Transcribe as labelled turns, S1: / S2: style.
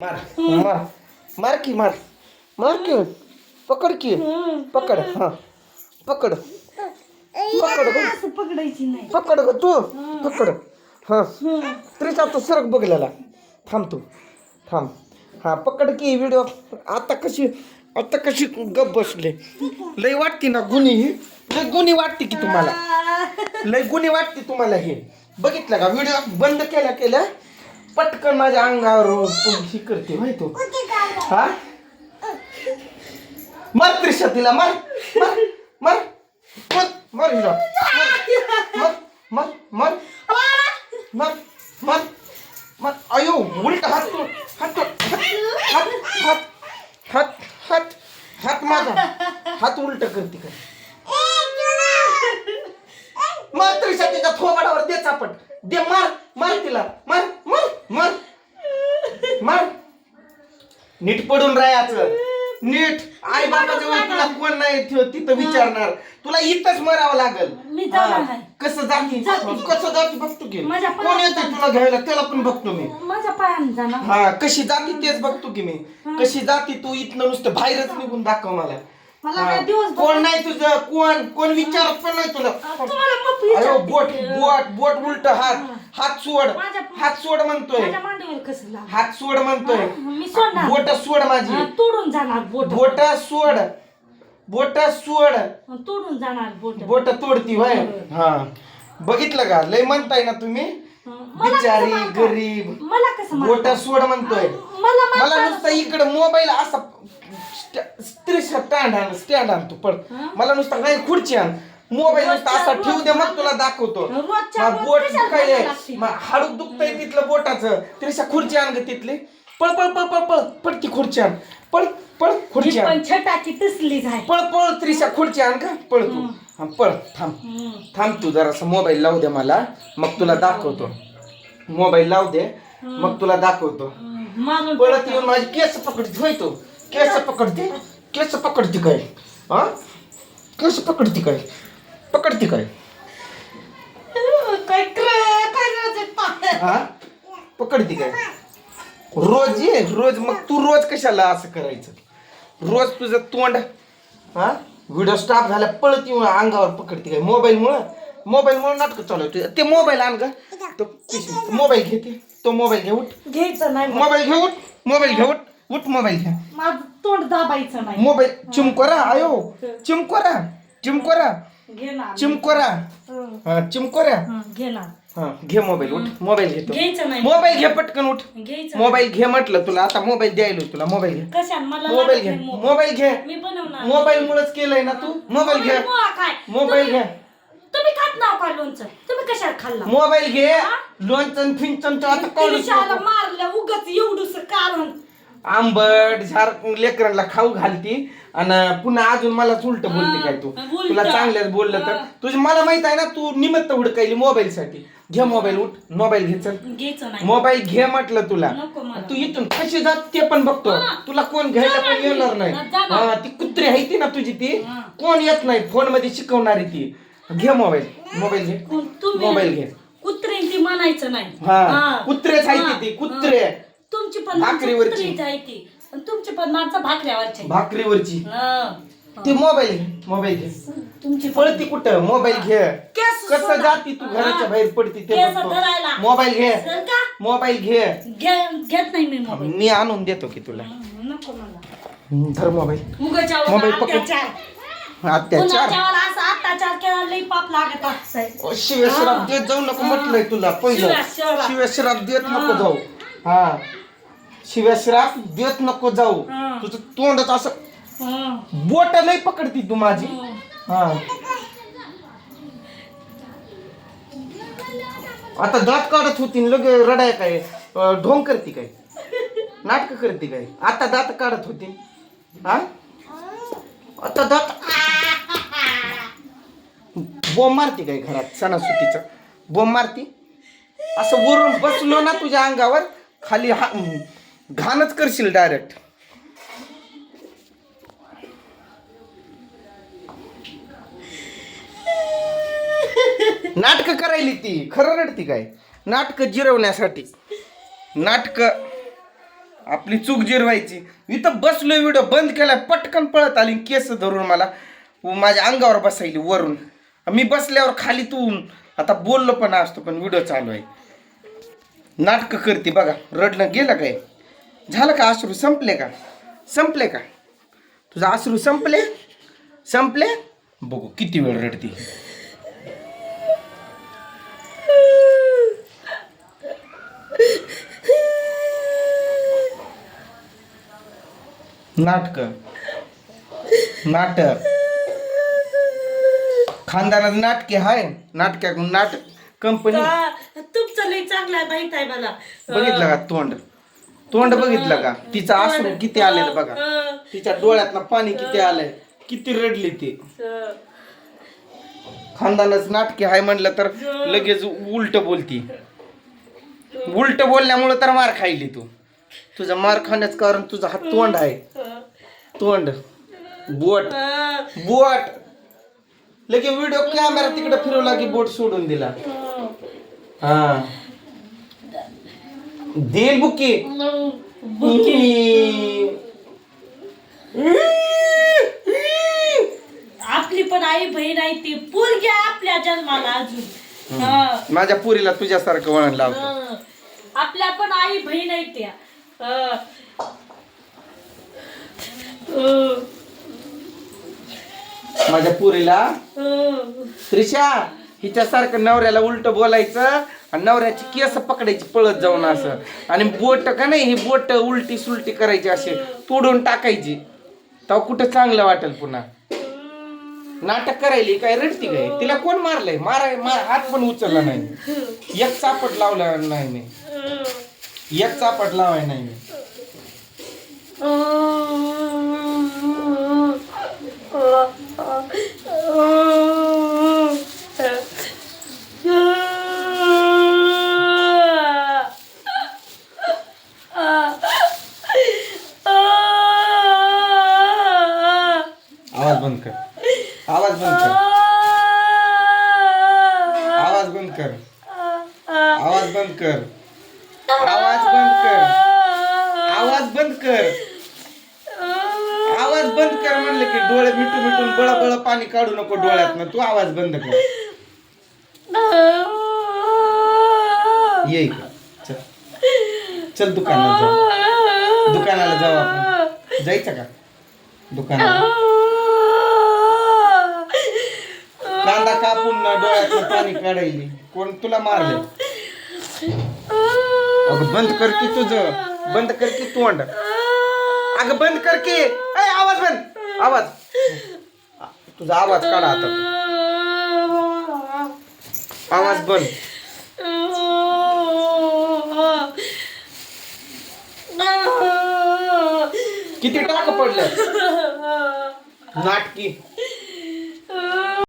S1: मार. मार. मार की मार. मार की. पकड की. पकड. हा. पकड. पकड ग.
S2: असं पकडायची नाही.
S1: पकड ग तू. पकड. हा. त्रिशा तू सरक बघलेला थांब तू. थांब. हा पकड की व्हिडिओ आता कशी आता कशी गप बसले. लय वाटते ना गुन्ही ही. लय गुन्ही वाटते की तुम्हाला. लय गुन्ही वाटते तुम्हाला हे. बघितलं का? व्हिडिओ बंद केल्या केल्या. पटकन माझ्या अंगावर ही करते होय तू. हा? मार त्रिशा तिला मार मार मार. मार मार हिला. मार मार मार मार मार मार. अयो उलट हात तू हात हात हात हात हात हात माझा. हात उलट करते काय मार त्रिशा तिच्या थोबाडावर दे चापट. दे मार मार तिला मार. मार. मार. नीट पडून राहायचं नीट. आई बाबाच्या वेळी तुला कोण नाही ठेव- तिथं विचारणार. तुला इथंच मरावं लागल.
S2: मी जाणार
S1: हा.
S2: नाही.
S1: कसं जाती?
S2: जाते.
S1: कसं जाती बघतो की.
S2: माझ्या
S1: कोण येतं तुला घ्यायला? त्याला पण बघतो मी.
S2: माझ्या पायाने जाणार.
S1: हा. कशी जाती तेच बघतो की मी. कशी जाती तू इथनं नुसतं बाहेरच निघून दाखव मला.
S2: मला. काय दिवस
S1: कोण नाही तुझं? कोण? कोण विचारत पण नाही तुला
S2: तुम्हाला मग
S1: अयो
S2: विचारते.
S1: बोट बोट बोट उलट हात हात सोड.
S2: माझ्या-
S1: हात सोड म्हणतोय.
S2: माझ्या मांडीवर कसं लाव
S1: हात सोड म्हणतोय.
S2: मी सोडणार.
S1: बोट सोड माझी.
S2: हा, तोडून जाणार बोट.
S1: बोट सोड. बोट सोड.
S2: तोडून जाणार बोट.
S1: बोट तोडती होय. हा. बघितलं का? लय म्हणताय ना तुम्ही.
S2: मला कसं
S1: बिचारी? गरीब
S2: मला कसं
S1: बोट
S2: म्हणता?
S1: सोड म्हणतोय
S2: मला
S1: नुसतं इकडं मोबाईल असा स्त्री स्टँड आण स्टँड आण तू पड
S2: हा?
S1: मला नुसतं नाही खुर्ची आण मोबाईल नुसता असा ठेवू दे मग तुला दाखवतो
S2: रोजच्या
S1: मग
S2: रोज
S1: बोट
S2: कशाला लागते?
S1: मग हाडूक दुखतंय तिथलं बोटाचं त्रिशा खुर्ची आण ग तिथली पळ पळ पळ पळ पळ. पटकी खुर्ची आण पळ पळ खुर्ची आण
S2: पण छटाची तसली आहे
S1: पळ पळ त्रिशा खुर्ची आण का? पळ तू. हा पळ थांब.
S2: हम्म.
S1: थांब तू जरासा मोबाईल लावू दे मला. मग तुला दाखवतो. मोबाईल लावू दे. मग तुला दाखवतो.
S2: हम्म.
S1: पळत येऊन माझी केस पकडते होय तू. केस पकडते केस पकडते काय? हा? केस पकडते काय? पकडते काय?
S2: काय कर- काय करायचं?
S1: हा? पकडते काय? रोज ये रोज मग तू रोज कशाला असं करायचं? रोज तुझं तोंड हा? व्हिडिओ स्टाप झाला पळत येऊन अंगावर पकडते काय? मोबाईल मुळे मोबाईल मुळे नाटक चालवते ते मोबाईल आण का तो मोबाईल घेते तो. मोबाईल घे उठ.
S2: घ्यायचं नाही.
S1: मोबाईल घे उठ. मोबाईल घे उठ. उठ मोबाईल घे.
S2: माझं तोंड दाबायचं नाही.
S1: मोबाईल चिमकोरा आयो. चिमकोरा. चिमकोरा.
S2: घेणार
S1: चिमकोरा.
S2: हं.
S1: चिमकोरा.
S2: घेणार
S1: हा घे मोबाईल उठ. मोबाईल घेतो.
S2: नाही.
S1: मोबाईल घे पटकन उठ.
S2: घ्यायचं
S1: मोबाईल घे म्हटलं तुला आता मोबाईल द्यायलो तुला. मोबाईल घे.
S2: कशा मला
S1: मोबाईल
S2: लागत
S1: घे.
S2: नाही मोबाईल.
S1: मोबाईल घे.
S2: मी बनवणार.
S1: मोबाईल मुळेच केलंय ना तू? मोबाईल घे.
S2: मुळा काय
S1: मोबाईल घे.
S2: तुम्ही खात नाव का लोणचं? तुम्ही कशाला खाल्ला?
S1: मोबाईल घे. लोणचन फिंचन आता काढूच नको.
S2: मारलं उगाच एवढूस कारण
S1: आंबट झार लेकरांना खाऊ घालती आणि पुन्हा अजून मला उलट बोलते काय तू. तुला चांगल्याच बोललं तर तुझी मला माहीत आहे ना तू निमित्त हुडकायली मोबाईल साठी घे मोबाईल उठ मोबाईल घे चल
S2: घ्यायचं नाही
S1: मोबाईल घे म्हटलं तुला
S2: नको मला.
S1: तू इथून कशी जात ते पण बघतो. तुला कोण घ्यायला पण येणार. नाही. हा ती कुत्री आहे ती ना तुझी ती. कोण येत नाही फोनमध्ये शिकवणारी ती घे मोबाईल मोबाईल घे
S2: कोण- तुम्ही
S1: मोबाईल घे
S2: कुत्रे म्हणायचं नाही
S1: हा. कुत्रेच आहे ती
S2: हा.
S1: ती, कुत्रे.
S2: हा. तुमची पण
S1: भाकरीवरची.
S2: आहे ती? आणि तुमची पण माणसं भाकऱ्यावरची.
S1: भाकरीवरची.
S2: हा.
S1: ती मोबाईल घे मोबाईल घे.
S2: तुमची पण-
S1: पळती कुठं? मोबाईल घे.
S2: केस.
S1: जाती तू घराच्या
S2: हा.
S1: बाहेर पडती ते
S2: केस
S1: बघतो.
S2: धरायला.
S1: मोबाईल घे.
S2: सर का?
S1: मोबाईल घे.
S2: घे- घेत नाही मी मोबाईल.
S1: मी आणून देतो की तुला.
S2: नको मला.
S1: धर मोबाईल. मोबाईल पकड.
S2: अत्याचार असा अत्याचार केला लई पाप लागत असतंय
S1: ओ, शिवेश्राप देत जाऊ नको म्हटलंय तुला पहिलं.
S2: शिव्या-
S1: देत नको जाऊ. हा. शिवेश्राप देत नको जाऊ.
S2: हा.
S1: तुझं तोंडच असं
S2: हं.
S1: बोट लय पकडती तू माझी.
S2: हं.
S1: हा. आता दात काढत होती न लगे रडाय काय? अं, ढोंग करते काय? नाटक करते काय? आता दात काढत होती हा? आता दात बोंब मारते काय घरात सणासुतीचा बोंब मारती? असं वरून बसलो ना तुझ्या अंगावर खाली हा घाणच करशील डायरेक्ट नाटक करायली ती खरं रडती काय? नाटक जिरवण्यासाठी. नाटक. आपली चूक जिरवायची. इथं बसलोय व्हिडिओ बंद केलाय पटकन पळत आली केस धरून मला. माझ्या अंगावर बसायली वरून. मी बसल्यावर खाली तू आता बोललो पण असतो पण व्हिडिओ चालू आहे. नाटकं करते बघा. रडणं गेलं काय? झालं का अश्रू संपले का? संपले का? तुझं अश्रू संपले? संपले? बघू किती वेळ रडते. नाटक. नाटक. खानदानात नाटके हाय. नाटक नाटक. कंपनी.
S2: तुमचं लई चांगलं माहीत आहे मला.
S1: बघितलं का तोंड? तोंड बघितलं का? तिचा आसरू किती आलेलं बघा. तिच्या डोळ्यातनं पाणी किती आलंय? किती रडली ती. खानदानच नाटके हाय म्हणलं तर लगेच उलट बोलती. उलट बोलल्यामुळं तर मार खायली तू. तुझा मार खाण्याचं कारण तुझा हा तोंड आहे. तोंड. बोट. बोट. लगे व्हिडिओ कॅमेरा तिकडे फिरवला की बोट सोडून दिला.
S2: हं.
S1: देईल बुकी
S2: आपली पण आई बहीण आहे ती पोरगी आहे आपल्या जन्माला अजून हं.
S1: माझ्या पुरीला तुझ्यासारखं वळण लावतो
S2: हं. आपल्या पण आई बहीण आहे त्या हं.
S1: माझ्या पुरीला
S2: हं.
S1: त्रिशा हिच्यासारखं नवऱ्याला उलट बोलायचं आणि नवऱ्याची केस पकडायची पळत जाऊन असं. आणि बोट का नाही ही बोट उलटी सुलटी करायची असे तोडून टाकायची. तेव्हा कुठं चांगलं वाटेल पुन्हा? नाटक करायली काय रडती काय? तिला कोण मारलंय? माराय मार हात पण उचलला नाही. एक चापट लावला नाही मी. एक चापट लावाय नाही मी. आवाज बंद कर. आवाज बंद कर. आवाज बंद कर. आवाज बंद कर. आवाज बंद कर. आवाज बंद कर. आवाज बंद कर म्हणलं की डोळे मिटू मिटून बळ बळ पाणी काढू नको डोळ्यात तू आवाज बंद कर. ये इकडं. चल. चल दुकानात जाऊ दुकानाला जाऊ आपण. जायचं का? दुकानाला. कापून काढायली. कोण तुला मारले? अगं बंद कर की तुझं. बंद कर की तोंड. अगं बंद कर की. ऐ, आवाज बंद. आवाज. तुझा आवाज काढा आता. आवाज बंद. किती टाक पडलं? नाटकी.